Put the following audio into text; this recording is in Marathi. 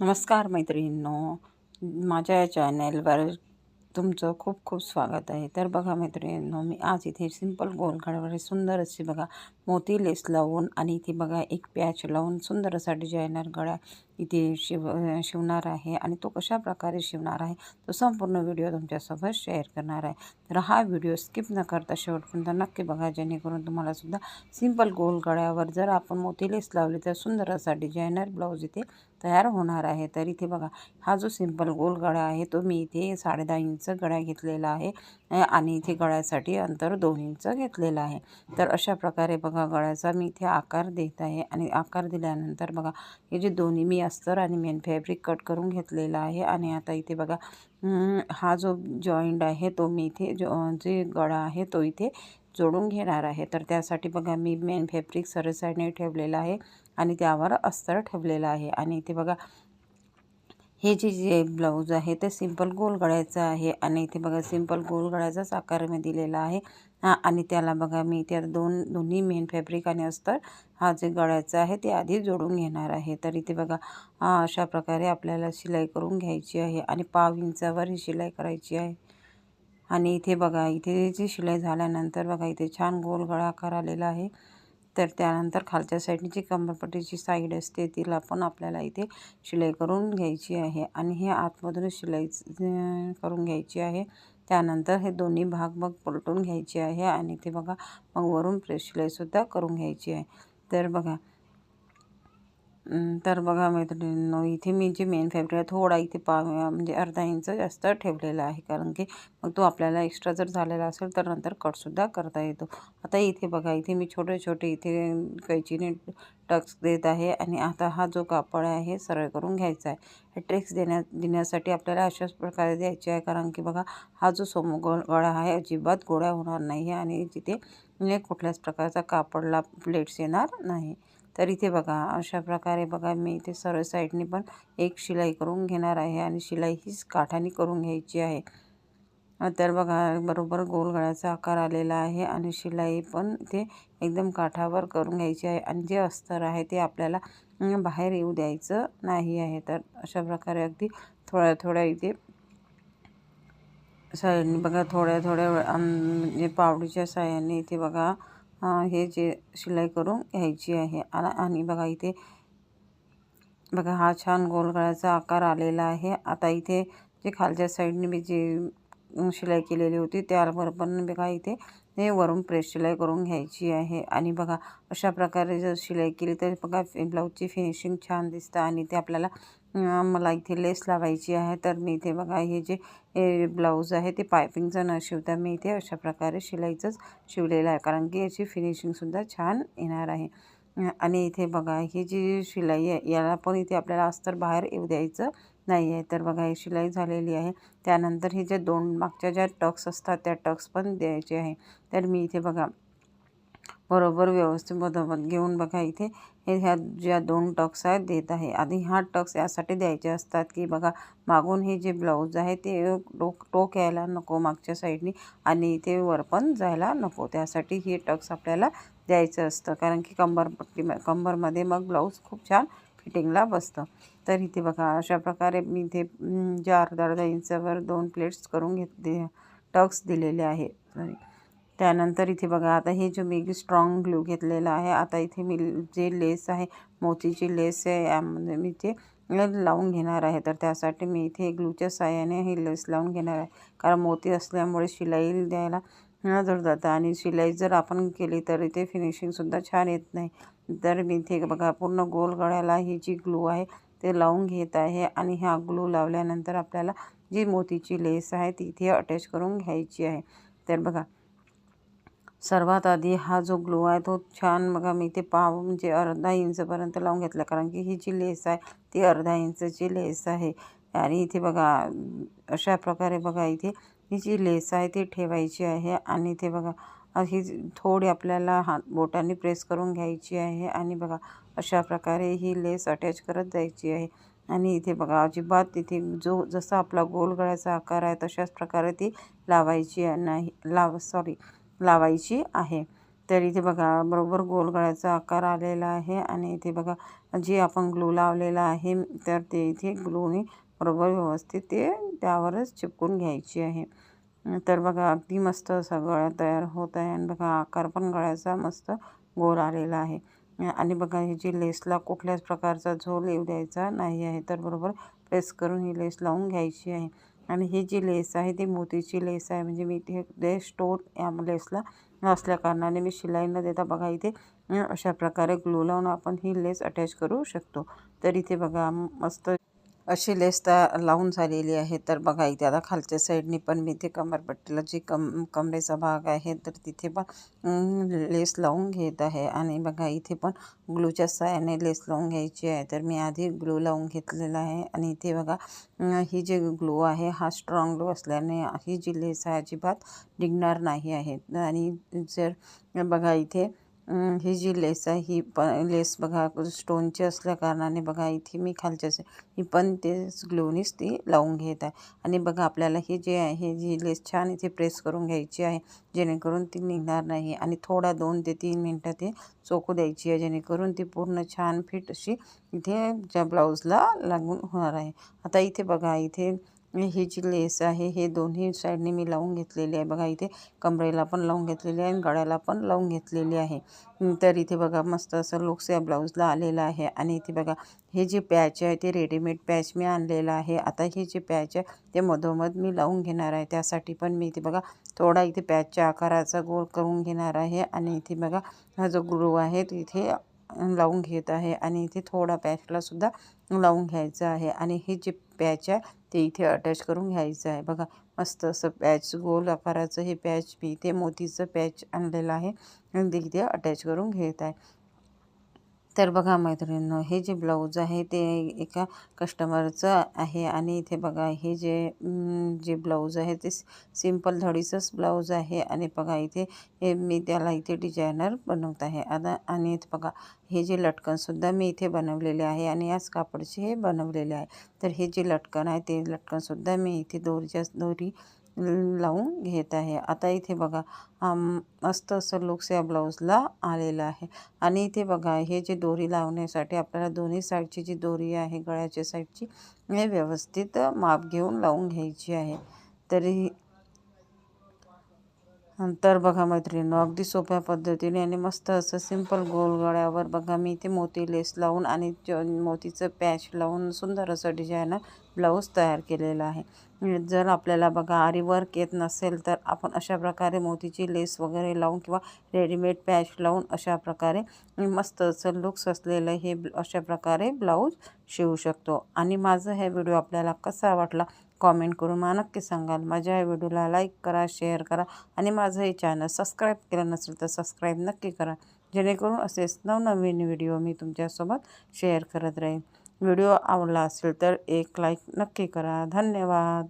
नमस्कार मैत्रिणींनो. माझ्या या चॅनेलवर तुमचं खूप खूप स्वागत आहे. तर बघा मैत्रिणींनो मी आज इथे सिंपल गोलगड्यावर सुंदर अशी बघा मोती लेस लावून आणि इथे बघा एक पॅच लावून सुंदर असा डिझायनर गळा इथे शिव शिवणार आहे आणि तो कशा प्रकारे शिवणार आहे तो संपूर्ण व्हिडिओ तुमच्यासोबत शेअर करणार आहे. तर हा व्हिडिओ स्किप न करता शेवटपर्यंत नक्की बघा जेणेकरून तुम्हाला सुद्धा सिंपल गोल गळ्यावर जर आपण मोती लेस लावली तर सुंदर असा डिझायनर ब्लाऊज इथे तयार होणार आहे. तर इथे बघा हा जो सिंपल गोल गळा आहे तो मी इथे साडेदहा इंच गळा घेतलेला आहे आणि इथे गळ्यासाठी अंतर दोन इंच घेतलेलं आहे. तर अशा प्रकारे बघा गळ्याचा मी इथे आकार देत आहे आणि आकार दिल्यानंतर बघा हे जे दोन्ही मी अस्तर आणि मेन फॅब्रिक कट करून घेतलेला आहे आणि आता इथे बघा हा जो जॉईंट आहे तो मी इथे जो जे गळा आहे तो इथे जोडून घेणार आहे. तर त्यासाठी बघा मी मेन फॅब्रिक सरळ साईडने ठेवलेलं आहे आणि त्यावर अस्तर ठेवलेलं आहे. आणि इथे बघा हे जे जे ब्लाऊज आहे ते सिंपल गोल गळ्याचं आहे आणि इथे बघा सिंपल गोल गळ्याचाच आकार मी दिलेला आहे. आणि त्याला बघा मी त्या दोन दोन्ही मेन फॅब्रिक आणि अस्तर हा जे गळ्याचा आहे ते आधी जोडून घेणार आहे. तर इथे बघा अशा प्रकारे आपल्याला शिलाई करून घ्यायची आहे आणि पाव इंचावर ही शिलाई करायची आहे. आणि इथे बघा इथे जी शिलाई झाल्यानंतर बघा इथे छान गोल गळा आकार आलेला आहे. तर त्यानंतर खालच्या साईडनी जी कंबरपट्टीची साईड असते तिला पण आपल्याला इथे शिलाई करून घ्यायची आहे आणि हे आतमधूनच शिलाई करून घ्यायची आहे. त्यानंतर हे दोन्ही भाग मग पलटून घ्यायचे आहे आणि ते बघा मग वरून प्रेस शिलाईसुद्धा करून घ्यायची आहे. तर बघा तर बघा मैत्रिणींनो इथे मी जे मेन फॅब्रिक थोडा इथे पा म्हणजे अर्धा इंच जास्त ठेवलेला आहे. कारण की मग तो आपल्याला एक्स्ट्रा जर झालेला असेल तर नंतर कटसुद्धा करता येतो. आता इथे बघा इथे मी छोटे छोटे इथे कैचीने टक्स देत आहे. आणि आता हा जो कापड आहे सरळ करून घ्यायचा आहे. हे ट्रेक्स देण्या देण्यासाठी आपल्याला अशाच प्रकारे द्यायचे आहे. कारण की बघा हा जो सोमो गळा आहे अजिबात गोळ्या होणार नाही आणि तिथे कुठल्याच प्रकारचा कापडला प्लेट्स येणार नाही. तर इथे बघा अशा प्रकारे बघा मी इथे सरळ साईडने पण एक शिलाई करून घेणार आहे आणि शिलाई हीच काठाने करून घ्यायची आहे. तर बघा बरोबर गोल गळ्याचा आकार आलेला आहे आणि शिलाई पण ते एकदम काठावर करून घ्यायची आहे आणि जे अस्तर आहे ते आपल्याला बाहेर येऊ द्यायचं नाही आहे. तर अशा प्रकारे अगदी थोड्या थोड्या इथे साईडने बघा थोड्या थोड्या म्हणजे पावडीच्या साह्याने इथे बघा हे जे शिलाई करून घ्यायची आहे. आणि बघा इथे बघा हा छान गोलगळ्याचा आकार आलेला आहे. आता इथे जे खालच्या साईडने मी जे शिलाई केलेली होती त्यावर पण बघा इथे हे वरून प्रेस शिलाई करून घ्यायची आहे. आणि बघा अशा प्रकारे जर शिलाई केली तर बघा ब्लाऊजची फिनिशिंग छान दिसतं आणि ते आपल्याला मला इथे लेस लावायची आहे. तर मी इथे बघा हे जे ब्लाऊज आहे ते पायपिंगचं न शिवता मी इथे अशा प्रकारे शिलाईचंच शिवलेलं आहे. कारण की याची फिनिशिंगसुद्धा छान येणार आहे. आणि इथे बघा ही जी शिलाई आहे याला पण इथे आपल्याला अस्तर बाहेर येऊ द्यायचं नाही आहे तर बघा ही शिलाई झालेली आहे. त्यानंतर हे जे दोन मागच्या ज्या टक्स असतात त्या टक्स पण द्यायचे आहे. तर मी इथे बघा बरोबर व्यवस्थित बदबत घेऊन बघा इथे हे ह्या ज्या दोन टक्स आहेत देत आहे. आधी हा टक्स यासाठी द्यायचे असतात की बघा मागून हे जे ब्लाऊज आहे ते टोक टोक यायला नको मागच्या साईडनी आणि इथे वर पण जायला नको. त्यासाठी हे टक्स आपल्याला द्यायचं असतं. कारण की कंबरपट्टी कंबरमध्ये मग ब्लाऊज खूप छान फिटिंगला बसतं. तर इथे बघा अशा प्रकारे मी इथे ज्या अर्धा अर्धा इंचावर दोन प्लेट्स करून घेतले टक्स दिलेले आहे. त्यानंतर इथे बघा आता हे जो मी स्ट्रॉंग ग्लू घेतलेला आहे आता इथे मी जे लेस आहे मोतीची लेस आहे यामध्ये मी ते लावून घेणार आहे. तर त्यासाठी मी इथे ग्लूच्या साह्याने हे लेस लावून घेणार आहे. कारण मोती असल्यामुळे शिलाई द्यायला जर जातं. आणि शिलाई जर आपण केली तर इथे फिनिशिंगसुद्धा छान येत नाही. तर मी इथे बघा पूर्ण गोल गळ्याला ही जी ग्लू आहे ते लावून घेत आहे. आणि ह्या ग्लू लावल्यानंतर आपल्याला जी मोतीची लेस आहे ती इथे अटॅच करून घ्यायची आहे. तर बघा सर्वात आधी हा जो ग्लो आहे तो छान बघा मी ते पाव म्हणजे अर्धा इंचपर्यंत लावून घेतला. कारण की ही जी लेस आहे ती अर्धा इंचची लेस आहे. आणि इथे बघा अशा प्रकारे बघा इथे ही जी लेस आहे ती ठेवायची आहे आणि ते बघा ही थोडी आपल्याला हात बोटाने प्रेस करून घ्यायची आहे आणि बघा अशा प्रकारे ही लेस अटॅच करत जायची आहे. आणि इथे बघा अजिबात तिथे जो जसा आपला गोल गळ्याचा आकार आहे तशाच प्रकारे ती लावायची नाही लाव सॉरी लावायची आहे. तर इथे बघा बरोबर गोल गळ्याचा आकार आलेला आहे आणि इथे बघा जे आपण ग्लू लावलेला आहे तर ते इथे ग्लूने बरोबर व्यवस्थित ते त्यावरच चिपकून घ्यायची आहे. तर बघा अगदी मस्त असा गळा तयार होत आहे आणि बघा आकार पण गळ्याचा मस्त गोल आलेला आहे. आणि बघा हे जी लेसला कुठल्याच प्रकारचा झोल येऊ द्यायचा नाही आहे तर बरोबर प्रेस करून ही लेस लावून घ्यायची आहे. आणि ही जी लेस आहे ती मोतीची लेस आहे. म्हणजे मी इथे स्टोन या लेसला असल्या कारणाने मी शिलाई न देता बघा इथे अशा प्रकारे ग्लू लावून आपण ही लेस अटॅच करू शकतो. तर इथे बघा मस्त अशी लेस तर लावून झालेली आहे. तर बघा इथे आता खालच्या साईडनी पण मी इथे कमरपट्टीला जी कम कमरेचा भाग आहे तर तिथे पण लेस लावून घेत आहे. आणि बघा इथे पण ग्लूच्या साह्याने लेस लावून घ्यायची आहे. तर मी आधी ग्लू लावून घेतलेला आहे. आणि इथे बघा ही जे ग्लू आहे हा स्ट्रॉंग ग्लू असल्याने ही जी लेस आहे अजिबात निघणार नाही आहे. आणि जर बघा इथे ही जी लेस आहे ही प लेस बघा स्टोनची असल्या कारणाने बघा इथे मी खालच्या ही पण ते ग्लोनीच ती लावून घेत आहे. आणि बघा आपल्याला ही जे आहे जी लेस छान इथे प्रेस करून घ्यायची आहे जेणेकरून ती निघणार नाही. आणि थोडा दोन ते तीन मिनटं ते चोकू द्यायची आहे जेणेकरून ती पूर्ण छान फिट अशी इथे ज्या ब्लाऊजला लागून होणार आहे. आता इथे बघा इथे ही जी लेस आहे हे दोन्ही साईडने मी लावून घेतलेली आहे. बघा इथे कमरेला पण लावून घेतलेली आहे आणि गळ्याला पण लावून घेतलेली आहे. तर इथे बघा मस्त असं लुक्स या ब्लाऊजला आलेला आहे. आणि इथे बघा हे जे पॅच आहे ते रेडीमेड पॅच मी आणलेलं आहे. आता हे जे पॅच आहे ते मधोमध मी लावून घेणार आहे. त्यासाठी पण मी इथे बघा थोडा इथे पॅचच्या आकाराचा गोल करून घेणार आहे. आणि इथे बघा हा जो ग्रू आहे तिथे लावून घेत आहे आणि इथे थोडा पॅचलासुद्धा लावून घ्यायचं आहे. आणि हे जे पॅच आहे ते इथे अटॅच करून घ्यायचं आहे. बघा मस्त असं पॅच गोल आकाराचं हे पॅच मी इथे मोतीचं पॅच आणलेलं आहे. आणि ते इथे अटॅच करून घेत आहे. तर बघा मैत्रिणींनो हे जे ब्लाऊज आहे ते एका कस्टमरचं आहे आणि इथे बघा हे जे जे ब्लाऊज आहे ते सिंपल धडीचंच ब्लाऊज आहे आणि बघा इथे हे मी त्याला इथे डिझायनर बनवत आहे. आता आणि इथे बघा हे जे लटकनसुद्धा मी इथे बनवलेले आहे आणि याच कापडचे हे बनवलेले आहे. तर हे जे लटकन आहे ते लटकनसुद्धा मी इथे दोरीच्या दोरी लावून घेत आहे. आता इथे बघा मस्त असं लुक्स या ब्लाऊजला आलेलं आहे. आणि इथे बघा हे जे दोरी लावण्यासाठी आपल्याला दोन्ही साईडची जी दोरी आहे गळ्याच्या साईडची हे व्यवस्थित माप घेऊन लावून घ्यायची आहे. तरी तर बघा मैत्रिणी अगदी सोप्या पद्धतीने आणि मस्त असं सिंपल गोल गळ्यावर बघा मी इथे मोती लेस लावून आणि मोतीचं पॅच लावून सुंदर असं डिझायनर ब्लाऊज तयार केलेला आहे. जर आपल्याला बघा आरी वर्क येत नसेल तर आपण अशा प्रकारे मोतीची लेस वगैरे लावून किंवा रेडीमेड पॅच लावून अशा प्रकारे मस्त असं लुक्स असलेलं हे अशा प्रकारे ब्लाऊज शिवू शकतो. आणि माझं हे व्हिडिओ आपल्याला कसा वाटला कॉमेंट करून मला नक्की सांगाल. माझ्या या व्हिडिओला लाईक करा शेअर करा आणि माझं हे चॅनल सबस्क्राईब केलं नसेल तर सबस्क्राईब नक्की करा. जेणेकरून असेच नवनवीन व्हिडिओ मी तुमच्यासोबत शेअर करत राहीन. व्हिडिओ आवडला असेल तर एक लाईक नक्की करा. धन्यवाद.